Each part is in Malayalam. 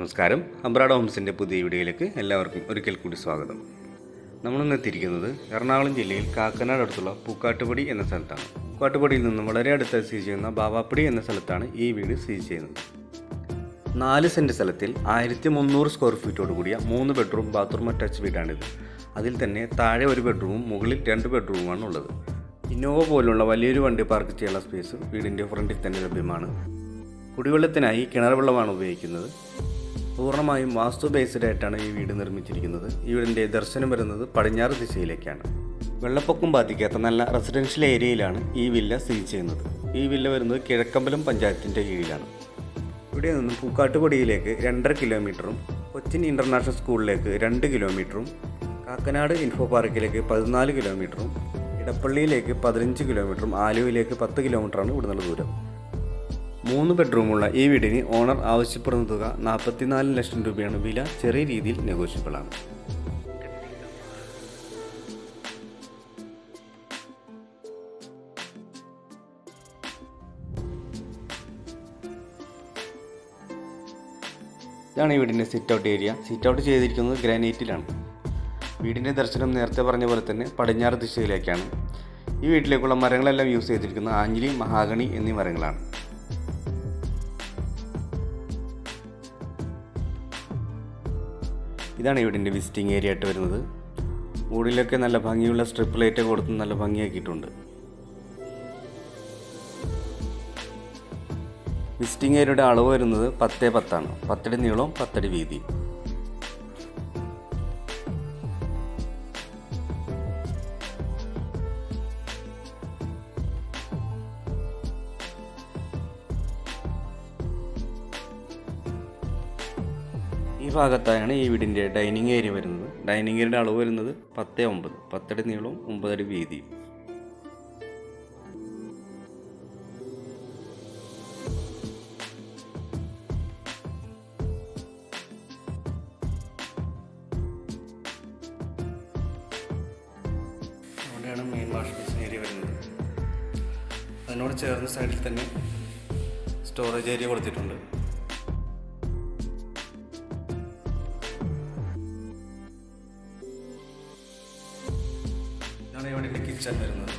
നമസ്കാരം. അബ്രാഡ് ഹോംസിന്റെ പുതിയ വീഡിയോയിലേക്ക് എല്ലാവർക്കും ഒരിക്കൽ കൂടി സ്വാഗതം. നമ്മളിന്ന് എത്തിയിരിക്കുന്നത് എറണാകുളം ജില്ലയിൽ കാക്കനാട് അടുത്തുള്ള പൂക്കാട്ടുപടി എന്ന സ്ഥലത്താണ്. പൂക്കാട്ടുപടിയിൽ നിന്നും വളരെ അടുത്ത് സ്ഥിതി ചെയ്യുന്ന ബാവാപ്പടി എന്ന സ്ഥലത്താണ് ഈ വീട് സ്ഥിതി ചെയ്യുന്നത്. നാല് സെന്റ് സ്ഥലത്തിൽ ആയിരത്തി മുന്നൂറ് സ്ക്വയർ ഫീറ്റോട് കൂടിയ മൂന്ന് ബെഡ്റൂം ബാത്റൂം അറ്റാച്ച് വീടാണിത്. അതിൽ തന്നെ താഴെ ഒരു ബെഡ്റൂമും മുകളിൽ രണ്ട് ബെഡ്റൂമാണ് ഉള്ളത്. ഇന്നോവ പോലുള്ള വലിയൊരു വണ്ടി പാർക്ക് ചെയ്യാനുള്ള സ്പേസ് വീടിന്റെ ഫ്രണ്ടിൽ തന്നെ ലഭ്യമാണ്. കുടിവെള്ളത്തിനായി കിണർ വെള്ളമാണ് ഉപയോഗിക്കുന്നത്. പൂർണമായും വാസ്തു ബേസ്ഡ് ആയിട്ടാണ് ഈ വീട് നിർമ്മിച്ചിരിക്കുന്നത്. ഈ വീടിന്റെ ദർശനം വരുന്നത് പടിഞ്ഞാറ് ദിശയിലേക്കാണ്. വെള്ളപ്പൊക്കം ബാധിക്കാത്ത നല്ല റെസിഡൻഷ്യൽ ഏരിയയിലാണ് ഈ വില്ല സ്ഥിതി ചെയ്യുന്നത്. ഈ വില്ല വരുന്നത് കിഴക്കമ്പലം പഞ്ചായത്തിന്റെ കീഴിലാണ്. ഇവിടെ നിന്നും പൂക്കാട്ടുപടിയിലേക്ക് രണ്ടര കിലോമീറ്ററും കൊച്ചിൻ ഇന്റർനാഷണൽ സ്കൂളിലേക്ക് രണ്ട് കിലോമീറ്ററും കാക്കനാട് ഇൻഫോ പാർക്കിലേക്ക് പതിനാല് കിലോമീറ്ററും ഇടപ്പള്ളിയിലേക്ക് പതിനഞ്ച് കിലോമീറ്ററും ആലുവയിലേക്ക് പത്ത് കിലോമീറ്ററാണ് ഇവിടുന്നുള്ള ദൂരം. മൂന്ന് ബെഡ്റൂമുള്ള ഈ വീടിന് ഓണർ ആവശ്യപ്പെടുന്ന തുക നാൽപ്പത്തിനാല് ലക്ഷം രൂപയാണ്. വില ചെറിയ രീതിയിൽ നെഗോഷ്യബിൾ ആണ്. ഇതാണ് ഈ വീടിന്റെ sit out area sit out ചെയ്തിരിക്കുന്നത് ഗ്രാനൈറ്റിലാണ്. വീടിന്റെ ദർശനം നേരത്തെ പറഞ്ഞ പോലെ തന്നെ പടിഞ്ഞാറ് ദിശയിലേക്കാണ്. ഈ വീട്ടിലേക്കുള്ള മരങ്ങളെല്ലാം യൂസ് ചെയ്തിരിക്കുന്നത് ആഞ്ഞിലി മഹാഗണി എന്നീ മരങ്ങളാണ്. ഇതാണ് വീടിന്റെ വിസിറ്റിംഗ് ഏരിയ ആയിട്ട് വരുന്നത്. മുകളിലൊക്കെ നല്ല ഭംഗിയുള്ള സ്ട്രിപ്പ് ലൈറ്റ് കൊടുത്ത് നല്ല ഭംഗിയാക്കിയിട്ടുണ്ട്. വിസിറ്റിംഗ് ഏരിയയുടെ അളവ് വരുന്നത് പത്തേ പത്താണ്. പത്തടി നീളവും പത്തടി വീതി ഭാഗത്തായാണ് ഈ വീടിന്റെ ഡൈനിങ് ഏരിയ വരുന്നത്. ഡൈനിങ് ഏരിയയുടെ അളവ് വരുന്നത് പത്ത് ഒമ്പത്. പത്തടി നീളവും ഒമ്പതടി വീതിയും. അവിടെയാണ് മെയിൻ വാഷ് ഏരിയ വരുന്നത്. അതിനോട് ചേർന്ന സൈഡിൽ തന്നെ സ്റ്റോറേജ് ഏരിയ കൊടുത്തിട്ടുണ്ട്. കിച്ചൺ വരുന്നത്.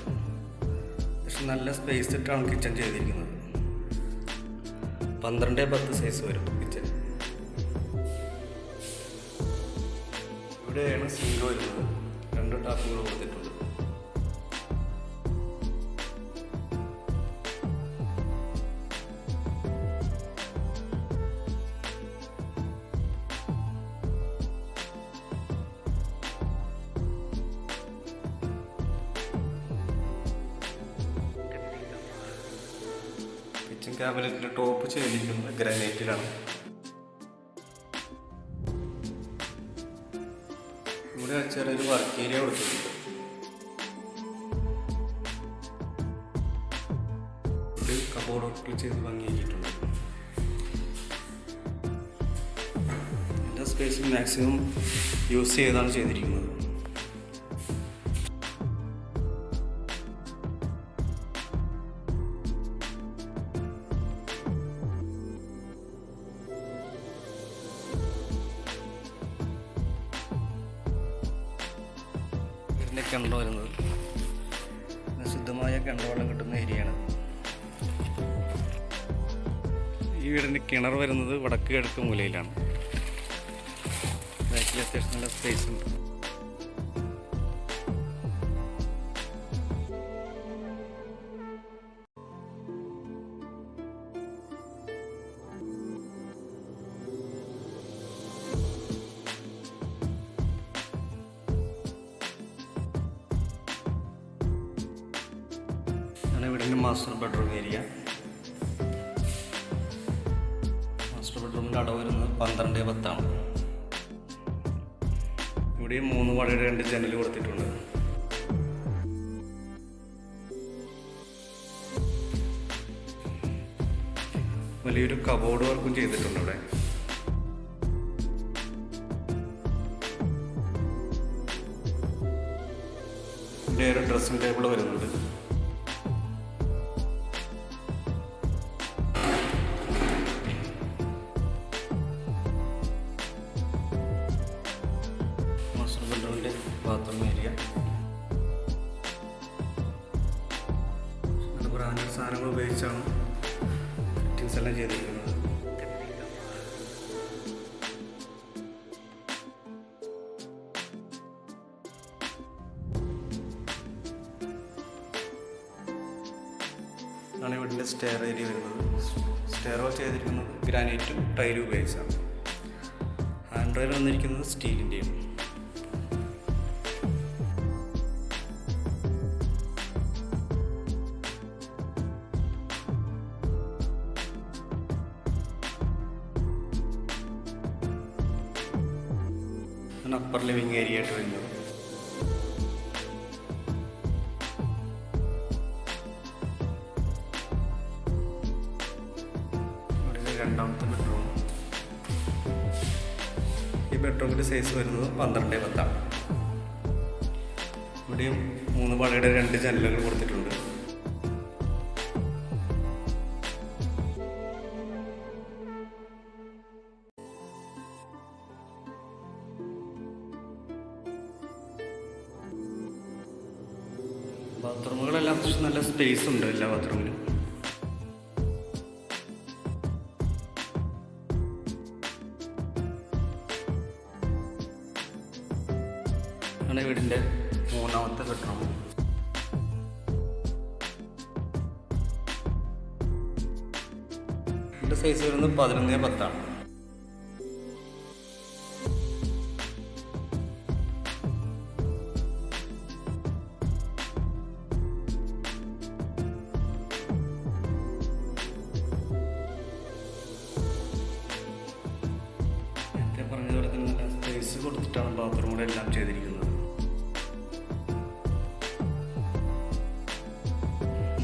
പക്ഷെ നല്ല സ്പേസ് ഇട്ടാണ് കിച്ചൺ ചെയ്തിരിക്കുന്നത്. പന്ത്രണ്ട് പത്ത് സൈസ് വരും കിച്ചൺ ഇവിടെയാണ് സിങ്ക് വരുന്നത്. രണ്ട് ടാപ്പുകൾ കൊടുത്തിട്ടുണ്ട്. കിച്ചൺ ക്യാബിനറ്റിന്റെ ടോപ്പ് ചെയ്തിരിക്കുന്നത് ഗ്രാനൈറ്റിലാണ് ഇവിടെ ചെറിയൊരു വർക്ക് ഏരിയ കൊടുത്തിട്ടുണ്ട്. ഇത് കബോർഡ് ചെയ്ത് ഭംഗിയാക്കിയിട്ടുണ്ട് എല്ലാ സ്പേസും മാക്സിമം യൂസ് ചെയ്താണ് ചെയ്തിരിക്കുന്നത്. വീടിന്റെ കിണർ വരുന്നത്. ശുദ്ധമായ കിണറുവെള്ളം കിട്ടുന്ന ഏരിയയാണ്. ഈ വീടിന്റെ കിണർ വരുന്നത് വടക്ക് കിഴക്ക് മൂലയിലാണ്. ബാക്കിൽ അത്യാവശ്യം നല്ല സ്പേസ് ഉണ്ട്. ആണ് വീടിന്റെ മാസ്റ്റർ ബെഡ്റൂം ഏരിയ മാസ്റ്റർ ബെഡ്റൂമിന്റെ അടവ് വരുന്നത് പന്ത്രണ്ട് പത്താണ് ഇവിടെ മൂന്ന് വടയുടെ രണ്ട് ജനൽ കൊടുത്തിട്ടുണ്ട്. വലിയൊരു കബോർഡ് വർക്കും ചെയ്തിട്ടുണ്ട് ഇവിടെ. ഡ്രസ്സിംഗ് ടേബിൾ വരുന്നുണ്ട്. ഉപയോഗിച്ചാണ് ഫിറ്റിങ്സ് എല്ലാം ചെയ്തിരിക്കുന്നത്. ആണ് വീടിന്റെ സ്റ്റെയർ ഏരിയ വരുന്നത്. സ്റ്റെയർ വാൾ ചെയ്തിരിക്കുന്നത് ഗ്രാനൈറ്റും ടൈലും ഉപയോഗിച്ചാണ് ഹാൻഡ് റെയിൽ വന്നിരിക്കുന്നത് സ്റ്റീലിന്റെയും അപ്പർ ലിവിങ് ഏരിയ ആയിട്ട് വരുന്നത് enjoy. രണ്ടാമത്തെ ബെഡ്റൂം ഈ ബെഡ്റൂമിന്റെ സൈസ് വരുന്നത് പന്ത്രണ്ട് പത്താണ് ഇവിടെയും മൂന്ന് പാളയുടെ രണ്ട് ജനലുകൾ കൊടുത്തിട്ടുണ്ട്. ബാത്റൂമുകളെല്ലാം അത്യാവശ്യം നല്ല സ്പേസ് ഉണ്ട് എല്ലാ ബാത്റൂമിലും. ആണ് മൂന്നാമത്തെ ഇതിന്റെ സൈസ് വരുന്നത് പതിനൊന്ന് പത്താണ്. സ്പേസ് കൂടെ എല്ലാം ചെയ്തിരിക്കുന്നത്.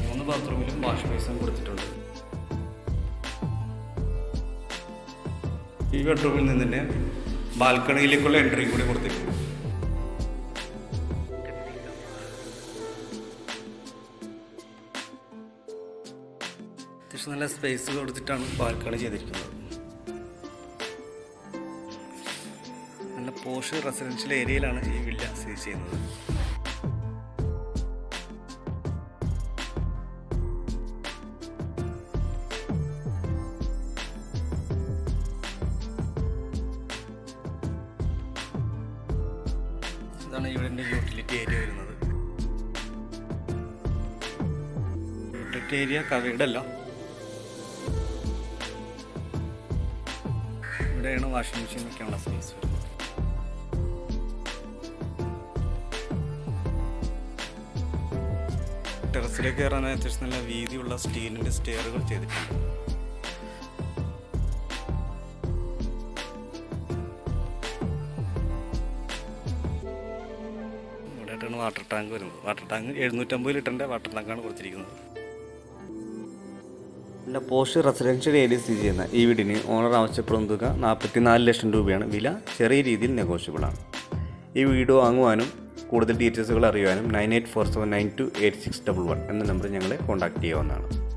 മൂന്ന് ബാത്റൂമിലും വാഷ് ബേസും കൊടുത്തിട്ടുണ്ട്. ഈ ബെഡ്റൂമിൽ നിന്ന് തന്നെ ബാൽക്കണിയിലേക്കുള്ള എൻട്രി കൂടി കൊടുത്തിട്ടുണ്ട്. അത്യാവശ്യം നല്ല സ്പേസ് കൊടുത്തിട്ടാണ് ബാൽക്കണി ചെയ്തിരിക്കുന്നത്. പോഷ് റെസിഡൻഷ്യൽ ഏരിയയിലാണ് ഈ വില്ല സ്ഥിതി ചെയ്യുന്നത്. ഇതാണ് ഇവിടെ യൂട്ടിലിറ്റി ഏരിയ വരുന്നത്. യൂട്ടിലിറ്റി ഏരിയ കവേഡ് അല്ല. ഇവിടെയാണ് വാഷിംഗ് മെഷീൻ വെക്കാനുള്ള സ്പേസ് വരുന്നത്. ടെറസിലേക്ക് കയറാൻ അത്യാവശ്യം നല്ല വീതിയുള്ള സ്റ്റീലിന്റെ സ്റ്റെയറുകൾ ചെയ്തിട്ടുണ്ട്. ഇവിടെയായിട്ടാണ് വാട്ടർ ടാങ്ക് വരുന്നത്. വാട്ടർ ടാങ്ക് എഴുന്നൂറ്റമ്പത് ലിറ്ററിന്റെ വാട്ടർ ടാങ്കാണ് കൊടുത്തിരിക്കുന്നത്. നല്ല പോസ്റ്റ് റെസിഡൻഷ്യൽ ഏരിയ സ്ഥിതി ചെയ്യുന്ന ഈ വീടിന് ഓണർ ആവശ്യപ്പെടുന്ന തുക നാൽപ്പത്തി നാല് ലക്ഷം രൂപയാണ്. വില ചെറിയ രീതിയിൽ നെഗോഷ്യബിളാണ് ഈ വീട് വാങ്ങുവാനും കൂടുതൽ ഡീറ്റെയിൽസുകൾ അറിയുവാനും nine eight four seven nine two eight six double one എന്ന നമ്പർ ഞങ്ങളെ കോൺടാക്ട് ചെയ്യാവുന്നതാണ്.